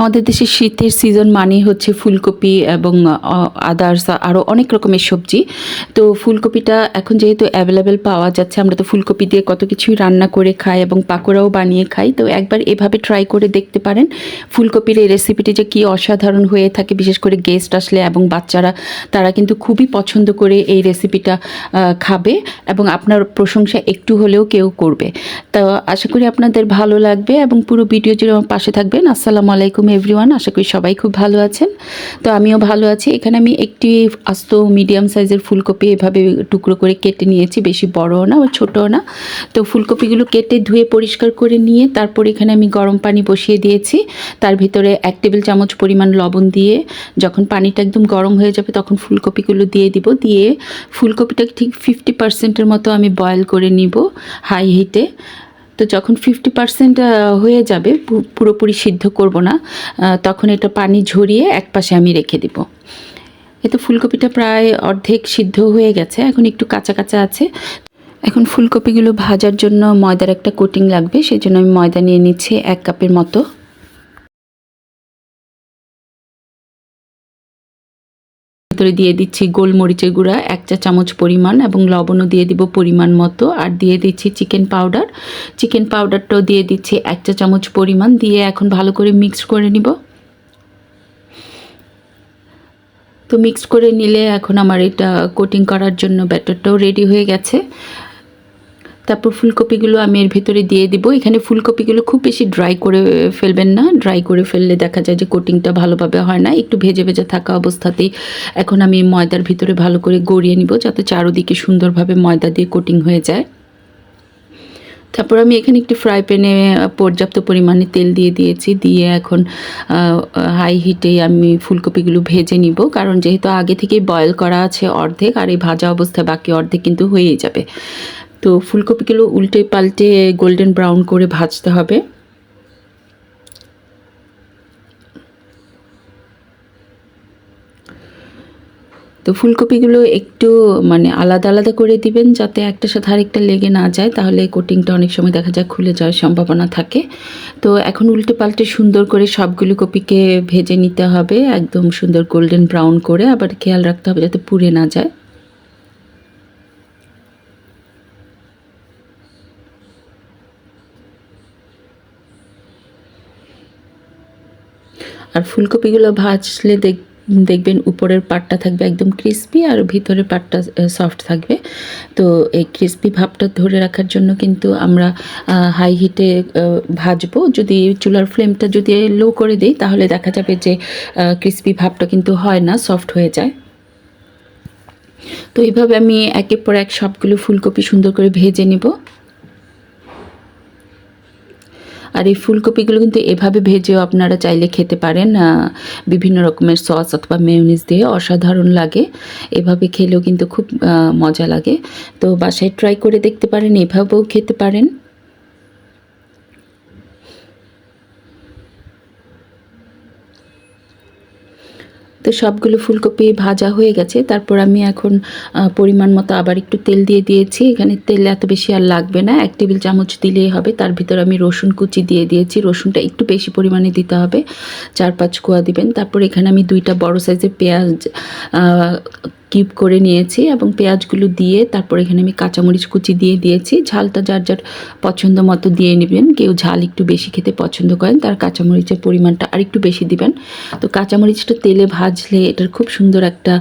আমাদের দেশে শীতের সিজন মানেই হচ্ছে ফুলকপি এবং আদার্স আরও অনেক রকমের সবজি। তো ফুলকপিটা এখন যেহেতু অ্যাভেলেবেল পাওয়া যাচ্ছে, আমরা তো ফুলকপি দিয়ে কত কিছুই রান্না করে খাই এবং পাকোড়াও বানিয়ে খাই। তো একবার এভাবে ট্রাই করে দেখতে পারেন, ফুলকপির এই রেসিপিটি যে কী অসাধারণ হয়ে থাকে, বিশেষ করে গেস্ট আসলে এবং বাচ্চারা, তারা কিন্তু খুবই পছন্দ করে এই রেসিপিটা খাবে এবং আপনার প্রশংসা একটু হলেও কেউ করবে। তো আশা করি আপনাদের ভালো লাগবে এবং পুরো ভিডিও জুড়ে আমার পাশে থাকবেন। আসসালামু আলাইকুম। এভরিওয়ান আশা করি সবাই খুব ভালো আছেন। তো আমিও ভালো আছি। এখানে আমি একটি আস্ত মিডিয়াম সাইজের ফুলকপি এভাবে টুকরো করে কেটে নিয়েছি। বেশি বড়ও না বা ছোটও না। তো ফুলকপিগুলো কেটে ধুয়ে পরিষ্কার করে নিয়ে তারপর এখানে আমি গরম পানি বসিয়ে দিয়েছি। তার ভিতরে এক টেবিল চামচ পরিমাণ লবণ দিয়ে যখন পানিটা একদম গরম হয়ে যাবে তখন ফুলকপিগুলো দিয়ে দিব। দিয়ে ফুলকপিটাকে ঠিক ফিফটি পার্সেন্টের মতো আমি বয়েল করে নিব হাই হিটে তো যখন ফিফটি পার্সেন্ট হয়ে যাবে পুরোপুরি সিদ্ধ করব না তখন এটা পানি ঝরিয়ে এক পাশে আমি রেখে দিব। এ তো ফুলকপিটা প্রায় অর্ধেক সিদ্ধ হয়ে গেছে, এখন একটু কাঁচা কাঁচা আছে। এখন ফুলকপিগুলো ভাজার জন্য ময়দার একটা কোটিং লাগবে সেই জন্য আমি ময়দা নিয়ে নিচ্ছি এক কাপের মতো। ভিতরে দিয়ে দিচ্ছি গোলমরিচের গুঁড়া, এক চা চামচ পরিমাণ এবং লবণও দিয়ে দিব পরিমাণ মতো। আর দিয়ে দিচ্ছি চিকেন পাউডার। চিকেন পাউডারটাও দিয়ে দিচ্ছি এক চা চামচ পরিমাণ। দিয়ে এখন ভালো করে মিক্স করে নিব। তো মিক্স করে নিলে এখন আমার এটা কোটিং করার জন্য ব্যাটারটাও রেডি হয়ে গেছে। তারপর ফুলকপিগুলো আমি এর ভেতরে দিয়ে দিব। এখানে ফুলকপিগুলো খুব বেশি ড্রাই করে ফেলবেন না। ড্রাই করে ফেললে দেখা যায় যে কোটিংটা ভালোভাবে হয় না। একটু ভেজে ভেজে থাকা অবস্থাতেই এখন আমি ময়দার ভিতরে ভালো করে গড়িয়ে নিব যাতে চারোদিকে সুন্দরভাবে ময়দা দিয়ে কোটিং হয়ে যায়। তারপর আমি এখানে একটি ফ্রাই প্যানে পর্যাপ্ত পরিমাণে তেল দিয়ে দিয়েছি। দিয়ে এখন হাই হিটে আমি ফুলকপিগুলো ভেজে নিব। কারণ যেহেতু আগে থেকেই বয়েল করা আছে অর্ধেক আর এই ভাজা অবস্থায় বাকি অর্ধেক কিন্তু হয়েই যাবে। তো ফুলকপিগুলো উল্টে পাল্টে গোল্ডেন ব্রাউন করে ভাজতে হবে। তো ফুলকপিগুলো একটু মানে আলাদা আলাদা করে দিবেন যাতে একটার সাথে আরেকটা লেগে না যায়, তাহলে কোটিংটা অনেক সময় দেখা যায় খুলে যাওয়ার সম্ভাবনা থাকে। তো এখন উল্টে পাল্টে সুন্দর করে সবগুলো কপিকে ভেজে নিতে হবে, একদম সুন্দর গোল্ডেন ব্রাউন করে। আবার খেয়াল রাখতে হবে যাতে পুড়ে না যায়। আর ফুলকপিগুলো ভাজলে দেখ, দেখবেন উপরের পাটটা থাকবে একদম ক্রিস্পি আর ভিতরের পাটটা সফট থাকবে। তো এই ক্রিস্পি ভাবটা ধরে রাখার জন্য কিন্তু আমরা হাই হিটে ভাজবো। যদি চুলার ফ্লেমটা যদি লো করে দিই, তাহলে দেখা যাবে যে ক্রিস্পি ভাবটা কিন্তু হয় না সফট হয়ে যায়। তো এইভাবে আমি একের পর এক সবগুলো ফুলকপি সুন্দর করে ভেজে নিব। আর এই ফুলকপিগুলো কিন্তু এভাবে ভেজেও আপনারা চাইলে খেতে পারেন বিভিন্ন রকমের সস অথবা মেয়নিজ দিয়ে অসাধারণ লাগে। এভাবে খেলেও কিন্তু খুব মজা লাগে। তো বাসায় ট্রাই করে দেখতে পারেন, এভাবেও খেতে পারেন। তো সবগুলো ফুলকপি ভাজা হয়ে গেছে। তারপর আমি এখন পরিমাণ মতো আবার একটু তেল দিয়ে দিয়েছি। এখানে তেল এত বেশি আর লাগবে না। এক টেবিল চামচ দিলেই হবে। তার ভিতরে আমি রসুন কুচি দিয়ে দিয়েছি। রসুনটা একটু বেশি পরিমাণে দিতে হবে। চার পাঁচ কোয়া দিবেন। তারপর এখানে আমি দুইটা বড় সাইজের পেঁয়াজ কিউব করে নিয়েছি এবং পেঁয়াজগুলো দিয়ে তারপর এখানে আমি কাঁচামরিচ কুচি দিয়ে দিয়েছি। ঝালটা যার যার পছন্দ মতো দিয়ে নেবেন। কেউ ঝাল একটু বেশি খেতে পছন্দ করেন, তার কাঁচামরিচের পরিমাণটা আরেকটু বেশি দিবেন। তো কাঁচামরিচটা তেলে ভাজলে এটার খুব সুন্দর একটা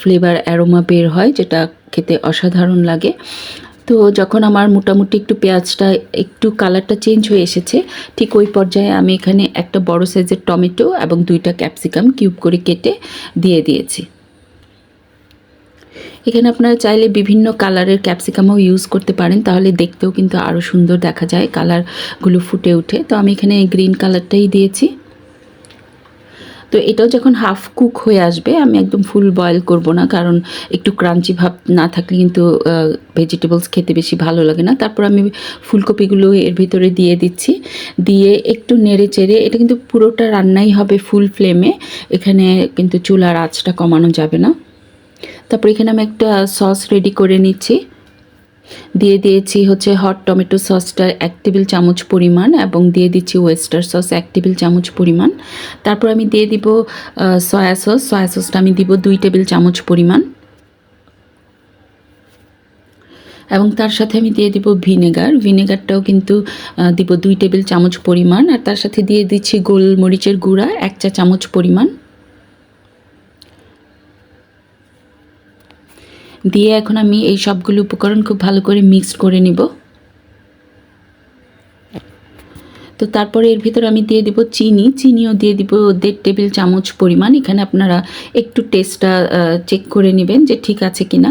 ফ্লেভার অ্যারোমা বের হয়, যেটা খেতে অসাধারণ লাগে। তো যখন আমার মোটামুটি একটু পেঁয়াজটা, একটু কালারটা চেঞ্জ হয়ে এসেছে, ঠিক ওই পর্যায়ে আমি এখানে একটা বড় সাইজের টমেটো এবং দুইটা ক্যাপসিকাম কিউব করে কেটে দিয়ে দিয়েছি। এখানে আপনারা চাইলে বিভিন্ন কালারের ক্যাপসিকামও ইউজ করতে পারেন, তাহলে দেখতেও কিন্তু আরও সুন্দর দেখা যায়, কালারগুলো ফুটে ওঠে তো আমি এখানে গ্রিন কালারটাই দিয়েছি। তো এটাও যখন হাফ কুক হয়ে আসবে, আমি একদম ফুল বয়েল করব না, কারণ একটু ক্রাঞ্চি ভাব না থাকলে কিন্তু ভেজিটেবলস খেতে বেশি ভালো লাগে না। তারপর আমি ফুলকপিগুলো এর ভিতরে দিয়ে দিচ্ছি। দিয়ে একটু নেড়ে চেড়ে, এটা কিন্তু পুরোটা রান্নাই হবে ফুল ফ্লেমে এখানে কিন্তু চুলার আঁচটা কমানো যাবে না। তারপর এখানে আমি একটা সস রেডি করে নিচ্ছি। দিয়ে দিয়েছি হচ্ছে হট টমেটো সসটা এক টেবিল চামচ পরিমাণ এবং দিয়ে দিচ্ছি ওয়েস্টার সস এক টেবিল চামচ পরিমাণ। তারপর আমি দিয়ে দিব সয়া সস সয়া সসটা আমি দিব দুই টেবিল চামচ পরিমাণ। এবং তার সাথে আমি দিয়ে দিব ভিনেগার ভিনেগারটাও কিন্তু দিব দুই টেবিল চামচ পরিমাণ। আর তার সাথে দিয়ে দিচ্ছি গোলমরিচের গুঁড়া এক চা চামচ পরিমাণ। দিয়ে এখন আমি এই সবগুলো উপকরণ খুব ভালো করে মিক্সড করে নিব। তো তারপরে এর ভিতরে আমি দিয়ে দিব চিনি। চিনিও দিয়ে দিব দেড় টেবিল চামচ পরিমাণ। এখানে আপনারা একটু টেস্টটা চেক করে নেবেন যে ঠিক আছে কি না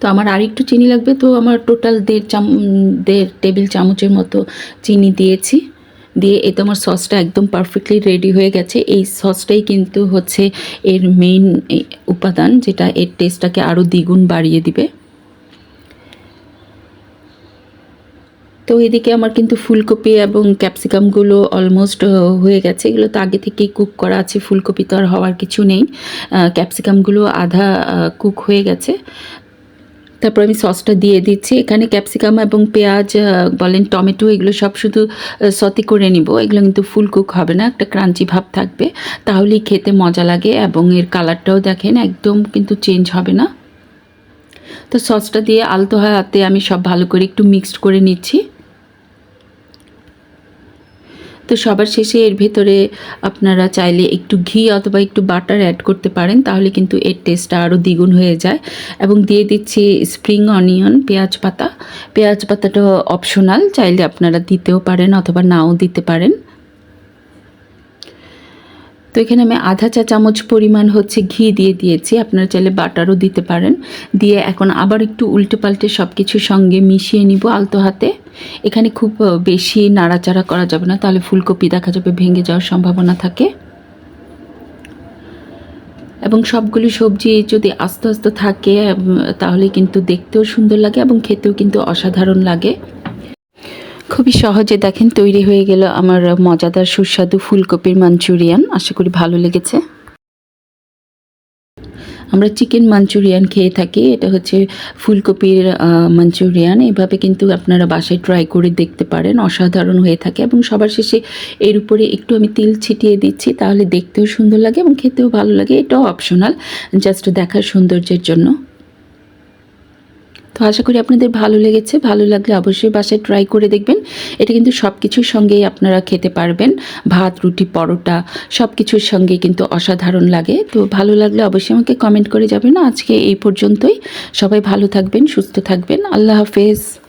তো আমার আর একটু চিনি লাগবে, তো আমার টোটাল দেড় চাম দেড় টেবিল চামচের মতো চিনি দিয়েছি। দিয়ে এতে আমার সসটা একদম পারফেক্টলি রেডি হয়ে গেছে। এই সসটাই কিন্তু হচ্ছে এর মেইন উপাদান যেটা এর টেস্টটাকে আরও দ্বিগুণ বাড়িয়ে দিবে। তো এদিকে আমার কিন্তু ফুলকপি এবং ক্যাপসিকামগুলো অলমোস্ট হয়ে গেছে। এগুলো তো আগে থেকেই কুক করা আছে, ফুলকপি তো আর হওয়ার কিছু নেই। ক্যাপসিকামগুলো আধা কুক হয়ে গেছে। তারপর আমি সসটা দিয়ে দিচ্ছি। এখানে ক্যাপসিকাম এবং পেঁয়াজ বলেন টমেটো, এগুলো সব শুধু সতে করে নিব। এগুলো কিন্তু ফুল কুক হবে না, একটা ক্রাঞ্চি ভাব থাকবে। তাহলেই খেতে মজা লাগে এবং এর কালারটাও দেখেন একদম কিন্তু চেঞ্জ হবে না। তো সসটা দিয়ে আলতো হাতে আমি সব ভালো করে একটু মিক্সড করে নিচ্ছি। তো সবার শেষে এর ভেতরে আপনারা চাইলে একটু ঘি অথবা একটু বাটার অ্যাড করতে পারেন, তাহলে কিন্তু এর টেস্টটা আরও দ্বিগুণ হয়ে যায়। এবং দিয়ে দিচ্ছি স্প্রিং অনিয়ন পেঁয়াজ পাতা। পেঁয়াজ পাতাটা অপশনাল চাইলে আপনারা দিতেও পারেন অথবা নাও দিতে পারেন। তো এখানে আমি আধা চা চামচ পরিমাণ হচ্ছে ঘি দিয়ে দিয়েছি। আপনারা চাইলে বাটারও দিতে পারেন। দিয়ে এখন আবার একটু উল্টে পাল্টে সব কিছুর সঙ্গে মিশিয়ে নিব আলতো হাতে। এখানে খুব বেশি নাড়াচাড়া করা যাবে না, তাহলে ফুলকপি দেখা যাবে ভেঙে যাওয়ার সম্ভাবনা থাকে। এবং সবগুলি সবজি যদি আস্তে আস্তে থাকে তাহলে কিন্তু দেখতেও সুন্দর লাগে এবং খেতেও কিন্তু অসাধারণ লাগে। খুবই সহজে দেখেন তৈরি হয়ে গেল আমার মজাদার সুস্বাদু ফুলকপির মাঞ্চুরিয়ান। আশা করি ভালো লেগেছে। আমরা চিকেন মাঞ্চুরিয়ান খেয়ে থাকি। এটা হচ্ছে ফুলকপির মাঞ্চুরিয়ান। এভাবে কিন্তু আপনারা বাসায় ট্রাই করে দেখতে পারেন। অসাধারণ হয়ে থাকে এবং সবার শেষে এর উপরে একটু আমি তিল ছিটিয়ে দিচ্ছি, তাহলে দেখতেও সুন্দর লাগে এবং খেতেও ভালো লাগে। এটাও অপশনাল জাস্ট দেখার সৌন্দর্যের জন্য। আশা করি আপনাদের ভালো লেগেছে। ভালো লাগলে অবশ্যই বাসায় ট্রাই করে দেখবেন। এটা কিন্তু সব কিছুর সঙ্গেই আপনারা খেতে পারবেন। ভাত, রুটি, পরোটা সব কিছুর সঙ্গে কিন্তু অসাধারণ লাগে। তো ভালো লাগলে অবশ্যই আমাকে কমেন্ট করে যাবেন আজকে এই পর্যন্তই। সবাই ভালো থাকবেন, সুস্থ থাকবেন। আল্লাহ হাফেজ।